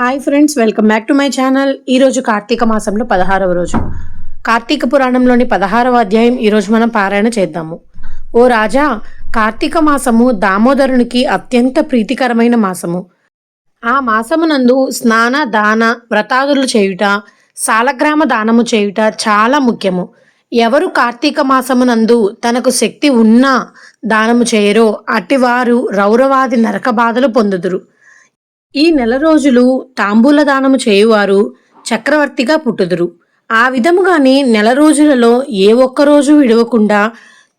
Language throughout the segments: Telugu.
Hi friends welcome back to my channel ఈరోజు కార్తీక మాసంలో పదహారవ రోజు. కార్తీక పురాణంలోని పదహారవ అధ్యాయం ఈరోజు మనం పారాయణ చేద్దాము. ఓ రాజా కార్తీక మాసము దామోదరునికి అత్యంత ప్రీతికరమైన మాసము. ఆ మాసమునందు స్నాన దాన వ్రతాదులు చేయుట సాలగ్రామ దానము చేయుట చాలా ముఖ్యము. ఎవరు కార్తీక మాసమునందు తనకు శక్తి ఉన్నా దానము చేయరో అటివారు రౌరవాది నరక బాధలు పొందుదురు. ఈ నెల రోజులు తాంబూల దానము చేయువారు చక్రవర్తిగా పుట్టుదురు. ఆ విధముగానే నెల రోజులలో ఏ ఒక్క రోజు విడవకుండా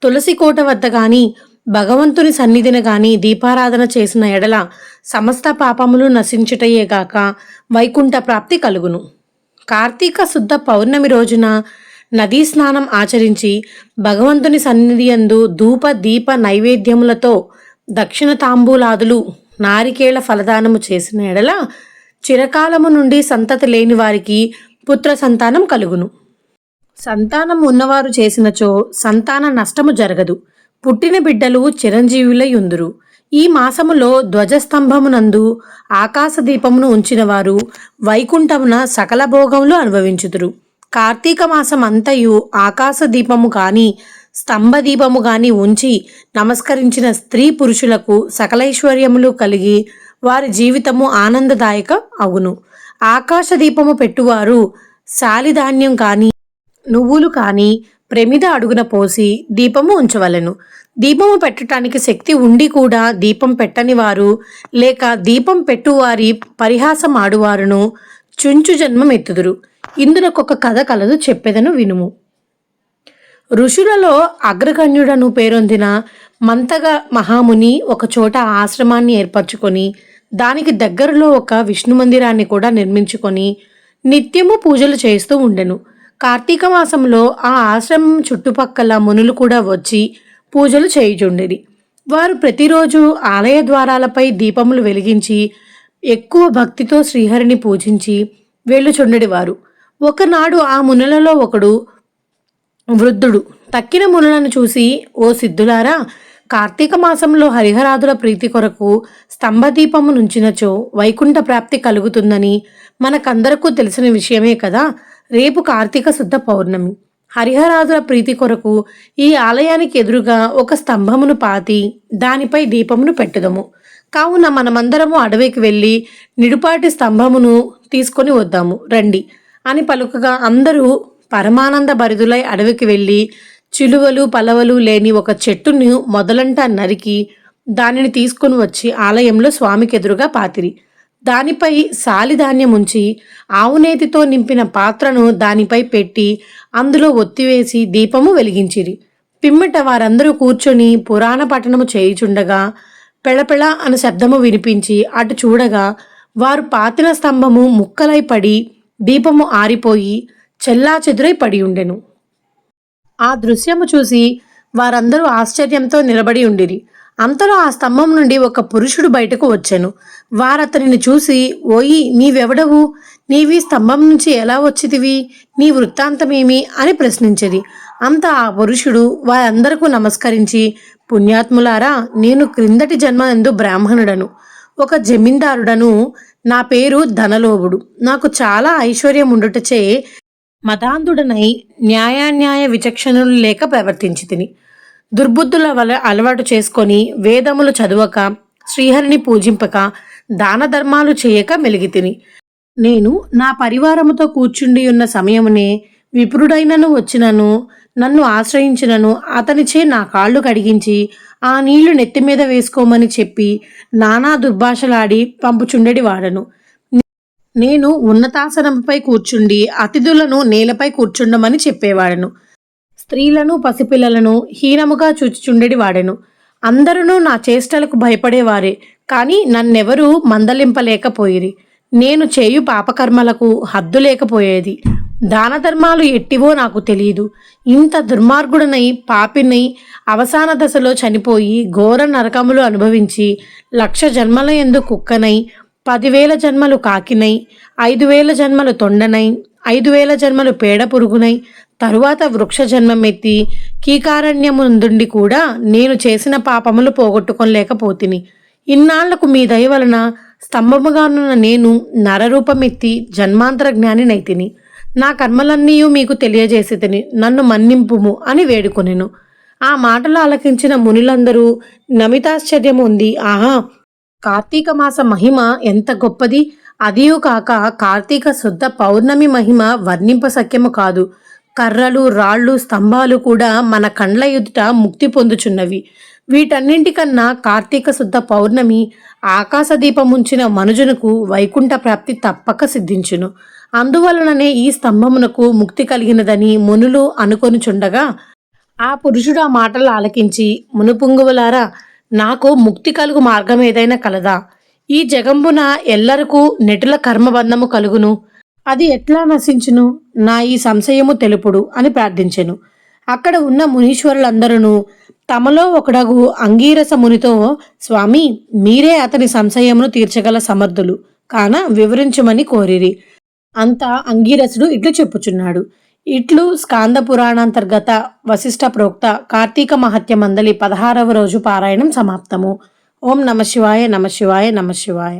తులసి కోట వద్ద గాని భగవంతుని సన్నిధిన గాని దీపారాధన చేసిన ఎడల సమస్త పాపములు నశించుటయేగాక వైకుంఠ ప్రాప్తి కలుగును. కార్తీక శుద్ధ పౌర్ణమి రోజున నదీ స్నానం ఆచరించి భగవంతుని సన్నిధి యందు ధూప దీప నైవేద్యములతో దక్షిణ తాంబూలాదులు నారికేళ ఫలదానము చేసిన ఎడల చిరకాలము నుండి సంతతి లేని వారికి పుత్ర సంతానం కలుగును. సంతానం ఉన్నవారు చేసినచో సంతాన నష్టము జరగదు. పుట్టిన బిడ్డలు చిరంజీవులై ఉందురు ఈ మాసములో ధ్వజస్తంభమునందు ఆకాశ దీపమును ఉంచినవారు వైకుంఠమున సకల భోగములు అనుభవించుదురు. కార్తీక మాసం అంతయు ఆకాశ దీపము స్తంభదీపము స్తంభ దీపము గాని ఉంచి నమస్కరించిన స్త్రీ పురుషులకు సకలైశ్వర్యములు కలిగి వారి జీవితము ఆనందదాయక అగును ఆకాశ దీపము పెట్టువారు సాలిధాన్యం కాని నువ్వులు కాని ప్రమిద అడుగున పోసి దీపము ఉంచవలెను. దీపము పెట్టడానికి శక్తి ఉండి కూడా దీపం పెట్టని వారు లేక దీపం పెట్టువారి పరిహాసం ఆడువారును చుంచు జన్మం ఎత్తుదురు ఇందునకొక కథ కలదు చెప్పేదను వినుము. ఋషులలో అగ్రగణ్యుడను పేరొందిన మంతగ మహాముని ఒక చోట ఆశ్రమాన్ని ఏర్పరచుకొని దానికి దగ్గరలో ఒక విష్ణు మందిరాన్ని కూడా నిర్మించుకొని నిత్యము పూజలు చేస్తూ ఉండెను. కార్తీక మాసంలో ఆ ఆశ్రమం చుట్టుపక్కల మునులు కూడా వచ్చి పూజలు చేయుచుండేది వారు ప్రతిరోజు ఆలయ ద్వారాలపై దీపములు వెలిగించి ఎక్కువ భక్తితో శ్రీహరిని పూజించి వెళ్ళుచుండడివారు. ఒకనాడు ఆ మునులలో ఒకడు వృద్ధుడు. తక్కిన మునులను చూసి ఓ సిద్ధులారా కార్తీక మాసంలో హరిహరాదుల ప్రీతి కొరకు స్తంభదీపము నుంచినచో వైకుంఠ ప్రాప్తి కలుగుతుందని మనకందరకు తెలిసిన విషయమే కదా రేపు కార్తీక శుద్ధ పౌర్ణమి. హరిహరాదుల ప్రీతి కొరకు ఈ ఆలయానికి ఎదురుగా ఒక స్తంభమును పాతి దానిపై దీపమును పెట్టుదము. కావున మనమందరము అడవికి వెళ్ళి నిడుపాటి స్తంభమును తీసుకొని వద్దాము. రండి. అని పలుకగా అందరూ పరమానంద భరితులై అడవికి వెళ్ళి చిలువలు పలవలు లేని ఒక చెట్టును మొదలంట నరికి దానిని తీసుకొని వచ్చి ఆలయంలో స్వామికి ఎదురుగా పాతిరి. దానిపై సాలిధాన్యం ఉంచి ఆవునేతితో నింపిన పాత్రను దానిపై పెట్టి అందులో ఒత్తివేసి దీపము వెలిగించిరి. పిమ్మట వారందరూ కూర్చొని పురాణ పఠనము చేయుచుండగా పెళపెళ అను శబ్దము వినిపించి అటు చూడగా వారు పాతిన స్తంభము ముక్కలై పడి దీపము ఆరిపోయి చెల్లా చెదురై పడి ఉండెను ఆ దృశ్యము చూసి వారందరూ ఆశ్చర్యంతో నిలబడి ఉండిరి. అంతలో ఆ స్తంభం నుండి ఒక పురుషుడు బయటకు వచ్చాను. వారతనిని చూసి ఓయి నీవెవడవు? నీవి స్తంభం నుంచి ఎలా వచ్చితివి? నీ వృత్తాంతమేమి? అని ప్రశ్నించేది. అంత ఆ పురుషుడు వారందరకు నమస్కరించి పుణ్యాత్ములారా నేను క్రిందటి జన్మ ఎందు బ్రాహ్మణుడను. ఒక జమీందారుడను. నా పేరు ధనలోభుడు. నాకు చాలా ఐశ్వర్యం ఉండుటచే మతాంధుడనై న్యాయాన్యాయ విచక్షణలు లేక ప్రవర్తించి తిని దుర్బుద్ధుల వల్ల అలవాటు చేసుకొని వేదములు చదవక శ్రీహరిని పూజింపక దాన ధర్మాలు చేయక మెలిగితిని. నేను నా పరివారముతో కూర్చుండి ఉన్న సమయమునే విప్రుడైనను వచ్చినను నన్ను ఆశ్రయించినను అతనిచే నా కాళ్ళు కడిగించి ఆ నీళ్ళు నెత్తి మీద వేసుకోమని చెప్పి నానా దుర్భాషలాడి పంపుచుండెడి వాడను నేను ఉన్నతాసనంపై కూర్చుండి అతిథులను నేలపై కూర్చుండమని చెప్పేవాడను. స్త్రీలను పసిపిల్లలను హీనముగా చూచుచుండెడి వాడెను. అందరూ నా చేష్టలకు భయపడేవారే కానీ నన్నెవరూ మందలింపలేకపోయిరి. నేను చేయు పాపకర్మలకు హద్దు లేకపోయేది. దాన ధర్మాలు ఎట్టివో నాకు తెలియదు. ఇంత దుర్మార్గుడనై పాపినై అవసాన దశలో చనిపోయి ఘోర నరకములు అనుభవించి లక్ష జన్మల ఎందు కుక్కనై పదివేల జన్మలు కాకినై ఐదు వేల జన్మలు తొండనై ఐదు వేల జన్మలు పేడ పురుగునై తరువాత వృక్ష జన్మమెత్తి కీకారణ్యముందుండి కూడా నేను చేసిన పాపములు పోగొట్టుకోలేకపోతిని ఇన్నాళ్ళకు మీ దయ వలన స్తంభముగానున్న నేను నరరూపమెత్తి జన్మాంతర జ్ఞానినైతిని. నా కర్మలన్నీ మీకు తెలియజేసి తిని నన్ను మన్నింపుము అని వేడుకొనెను. ఆ మాటలు ఆలకించిన మునులందరూ నమితాశ్చర్యం ఉంది ఆహా! కార్తీక మాస మహిమ ఎంత గొప్పది? అదియు కాక కార్తీక శుద్ధ పౌర్ణమి మహిమ వర్ణింప సఖ్యము కాదు. కర్రలు రాళ్ళు స్తంభాలు కూడా మన కండ్ల ఎదుట ముక్తి పొందుచున్నవి. వీటన్నింటికన్నా కార్తీక శుద్ధ పౌర్ణమి ఆకాశదీపముంచిన మనుజునకు వైకుంఠ ప్రాప్తి తప్పక సిద్ధించును. అందువలననే ఈ స్తంభమునకు ముక్తి కలిగినదని మునులు అనుకొనుచుండగా ఆ పురుషుడు ఆ మాటలు ఆలకించి మునుపుంగువులారా నాకు ముక్తి కలుగు మార్గం ఏదైనా కలదా? ఈ జగంబున ఎల్లరకు నెటుల కర్మబంధము కలుగును. అది ఎట్లా నశించును? నా ఈ సంశయము తెలుపుడు అని ప్రార్థించెను. అక్కడ ఉన్న మునీశ్వరులందరూ తమలో ఒకడగు అంగీరస మునితో స్వామి మీరే అతని సంశయమును తీర్చగల సమర్థులు. కాన వివరించమని కోరిరి అంతా అంగీరసుడు ఇట్లు చెప్పుచున్నాడు. ఇట్లు స్కాంద పురాణాంతర్గత వశిష్ఠ ప్రోక్త కార్తీక మహత్య మందలి పదహారవ రోజు పారాయణం సమాప్తము. ఓం నమ శివాయ నమ శివాయ నమ శివాయ.